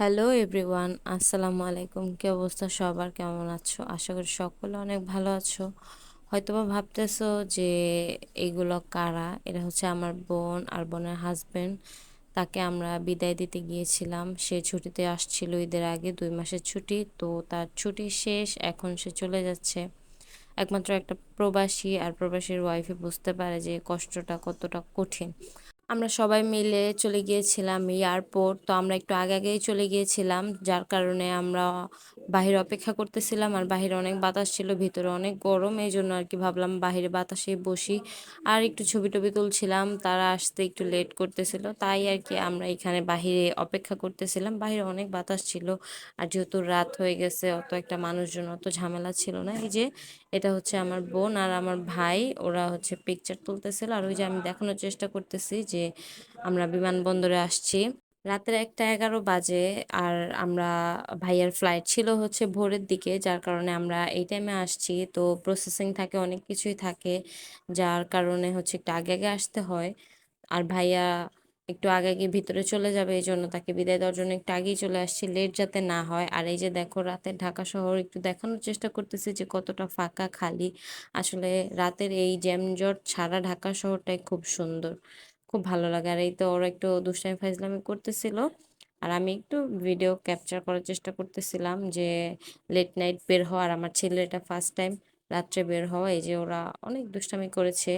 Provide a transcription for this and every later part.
Hello everyone, আসসালামু আলাইকুম। কি অবস্থা সবার? কেমন আছো? আশা করি সকলে অনেক ভালো আছো। হয়তোবা ভাবতেছো যে এইগুলো কারা? এটা হচ্ছে আমার বোন আর বোনের হাজবেন্ড। তাকে আমরা বিদায় দিতে গিয়েছিলাম। সে ছুটিতে আসছিল ঈদের আগে, দুই মাসের ছুটি। তো তার ছুটি শেষ, এখন সে চলে যাচ্ছে। একমাত্র একটা প্রবাসী আর প্রবাসীর ওয়াইফে বুঝতে পারে যে কষ্টটা কতটা কঠিন। আমরা সবাই মিলে চলে গিয়েছিলাম এয়ারপোর্ট তো আমরা একটু আগে আগেই চলে গিয়েছিলাম, যার কারণে আমরা বাহিরে অপেক্ষা করতেছিলাম আর বাহিরে অনেক বাতাস ছিল, ভিতরে অনেক গরম এই জন্য আর কি ভাবলাম বাহিরে বাতাসে বসি। আর একটু ছবি টবি তুলছিলাম, তারা আসতে একটু লেট করতেছিল, তাই আর কি আমরা এখানে বাহিরে অপেক্ষা করতেছিলাম। বাহিরে অনেক বাতাস ছিল, আর যেহেতু রাত হয়ে গেছে, অত একটা মানুষজন, অত ঝামেলা ছিল না। এই যে এটা হচ্ছে আমার বোন আর আমার ভাই, ওরা হচ্ছে পিকচার তুলতেছিল। আর ওই যে আমি দেখানোর চেষ্টা করতেছি যে আমরা বিমানবন্দরে আসছি। রাতের একটা এগারো বাজে আর আমরা ভাইয়ার ফ্লাইট ছিল হচ্ছে ভোরের দিকে, যার কারণে আমরা এই টাইমে আসছি। তো প্রসেসিং থাকে, অনেক কিছুই থাকে, যার কারণে হচ্ছে একটু আগে আগে আসতে হয়। আর ভাইয়া একটু আগে আগে ভিতরে চলে যাবে, এই জন্য তাকে বিদায় দেওয়ার জন্য একটু আগেই চলে আসছি লেট যাতে না হয়। আর এই যে দেখো রাতের ঢাকা শহর একটু দেখানোর চেষ্টা করতেছি যে কতটা ফাঁকা, খালি। আসলে রাতের এই জ্যামজট ছাড়া ঢাকা শহরটাই খুব সুন্দর। খুব ভালো লাগে। আর এই তো ওরা একটু দুষ্টামি, ফাইজলামি করতেছিল। আর আমি একটু ভিডিও ক্যাপচার করার চেষ্টা করতেছিলাম যে লেট নাইট বের হওয়া আর আমার ছেলেটা ফার্স্ট টাইম রাত্রে বের হওয়া, এই যে ওরা অনেক দুষ্টামি করেছে।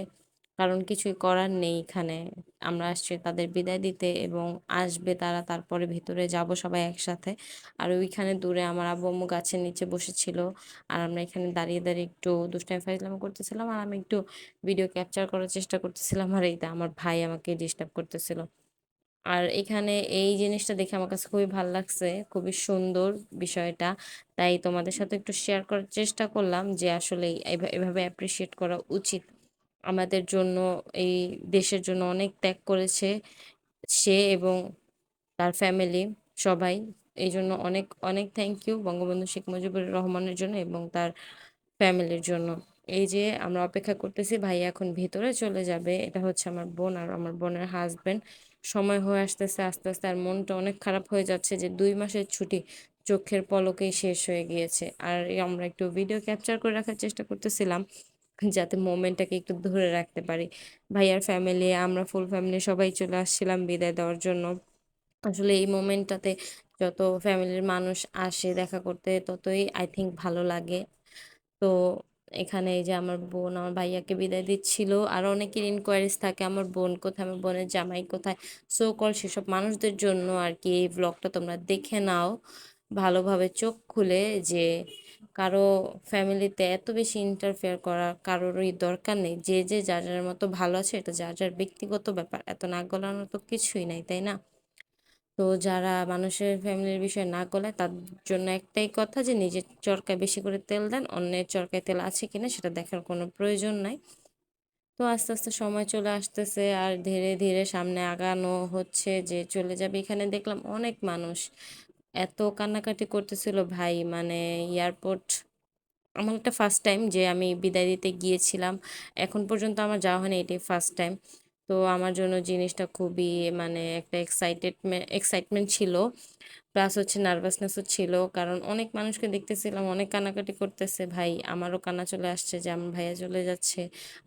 কারণ কিছুই করার নেই এখানে। আমরা আসছি তাদের বিদায় দিতে এবং আসবে তারা তারপরে ভেতরে যাব সবাই একসাথে। আর ওইখানে দূরে আমার আব্বু আম্মু গাছের নিচে বসেছিল। আর আমরা এখানে দাঁড়িয়ে দাঁড়িয়ে একটু দুষ্টামি, ফাইজলাম করতেছিলাম। আর আমি একটু ভিডিও ক্যাপচার করার চেষ্টা করতেছিলাম। আর এইটা আমার ভাই আমাকে ডিস্টার্ব করতেছিল। আর এখানে এই জিনিসটা দেখে আমার কাছে খুবই ভালো লাগছে। খুবই সুন্দর বিষয়টা। তাই তোমাদের সাথে একটু শেয়ার করার চেষ্টা করলাম যে আসলে এভা- এভাবে অ্যাপ্রিসিয়েট করা উচিত। আমাদের জন্য, এই দেশের জন্য অনেক ত্যাগ করেছে সে এবং তার ফ্যামিলি সবাই। এই জন্য অনেক অনেক থ্যাংক ইউ বঙ্গবন্ধু শেখ মুজিবুর রহমানের জন্য এবং তার ফ্যামিলির জন্য। এই যে আমরা অপেক্ষা করতেছি, ভাই এখন ভেতরে চলে যাবে, এটা হচ্ছে আমার বোন আর আমার বোনের হাজবেন্ড সময় হয়ে আসতেছে, আস্তে আস্তে আর মনটা অনেক খারাপ হয়ে যাচ্ছে যে দুই মাসের ছুটি, চোখের পলকেই শেষ হয়ে গিয়েছে। আর আমরা একটু ভিডিও ক্যাপচার করে রাখার চেষ্টা করতেছিলাম। যাতে মোমেন্টটাকে একটু ধরে রাখতে পারি। ভাইয়ার ফ্যামিলি, আমরা ফুল ফ্যামিলি সবাই চলে আসছিলাম বিদায় দেওয়ার জন্য। আসলে এই মোমেন্টটাতে যত ফ্যামিলির মানুষ আসে দেখা করতে, ততই আই থিঙ্ক ভালো লাগে। তো এখানে এই যে আমার বোন, আমার ভাইয়াকে বিদায় দিচ্ছিল। আর অনেকের ইনকোয়ারিজ থাকে, আমার বোন কোথায়? আমার বোনের জামাই কোথায়? সো কল সেসব মানুষদের জন্য আর কি এই ব্লগটা তোমরা দেখে নাও। ভালোভাবে চোখ খুলে যে কারও ফ্যামিলিতে এত বেশি ইন্টারফেয়ার করা কারোরই দরকার নেই। যে যে, যার যার মতো ভালো আছে, এটা যার যার ব্যক্তিগত ব্যাপার। এত নাক গলানোর তো কিছুই নাই, তাই না? তো যারা মানুষের ফ্যামিলির বিষয়ে না গলায়, তার জন্য একটাই কথা যে, নিজের চরকায় বেশি করে তেল দেন, অন্যের চরকায় তেল আছে কিনা সেটা দেখার কোনো প্রয়োজন নাই। তো আস্তে আস্তে সময় চলে আসতেছে আর ধীরে ধীরে সামনে আগানো হচ্ছে যে, চলে যাবে। এখানে দেখলাম অনেক মানুষ এত কান্নাকাটি করতেছিল ভাই মানে এয়ারপোর্ট আমার একটা ফার্স্ট টাইম যে আমি বিদায় দিতে গিয়েছিলাম। এখন পর্যন্ত আমার যাওয়া হয়নি, এটাই ফার্স্ট টাইম তো আমার জন্য জিনিসটা খুবই মানে একটা এক্সাইটেড এক্সাইটমেন্ট ছিল। প্লাস হচ্ছে নার্ভাসনেসও ছিল, কারণ অনেক মানুষকে দেখতেছিলাম, অনেক কান্নাকাটি করতেছে। ভাই, আমারও কান্না চলে আসছে যে আমার ভাইয়া চলে যাচ্ছে।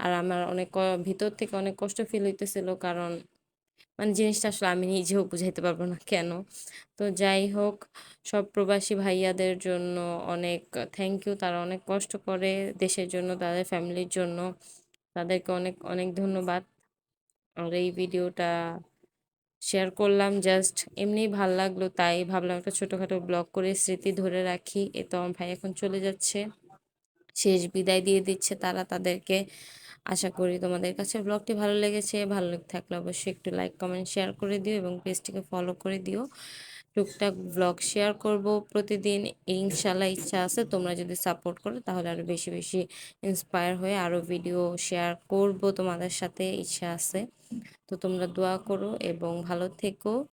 আর আমার অনেক ভিতর থেকে অনেক কষ্ট ফিল হইতেছিল, কারণ মানে জিনিসটা আসলে আমি নিজেও বুঝাইতে পারব না কেন। তো যাই হোক, সব প্রবাসী ভাইয়াদের জন্য অনেক থ্যাংক ইউ তারা অনেক কষ্ট করে দেশের জন্য, তাদের ফ্যামিলির জন্য। তাদেরকে অনেক অনেক ধন্যবাদ। আর এই ভিডিওটা শেয়ার করলাম জাস্ট এমনিই ভালো লাগল, তাই ভাবলাম একটা ছোটোখাটো ব্লগ করে স্মৃতি ধরে রাখি। এ তো আমার ভাই এখন চলে যাচ্ছে। শেষ বিদায় দিয়ে দিচ্ছে তারা তাদেরকে। আশা করি তোমাদের কাছে ব্লগটি ভালো লেগেছে। ভালো লেগে থাকলে অবশ্যই একটু লাইক কমেন্ট শেয়ার করে দিও এবং পেজটিকে ফলো করে দিও। টুকটাক ব্লগ শেয়ার করব প্রতিদিন। ইনশাল্লাহ ইচ্ছা আছে তোমরা যদি সাপোর্ট করো তাহলে আরও বেশি বেশি ইন্সপায়ার হয়ে আরও ভিডিও শেয়ার করব তোমাদের সাথে। ইচ্ছা আছে। তো তোমরা দোয়া করো এবং ভালো থেকো।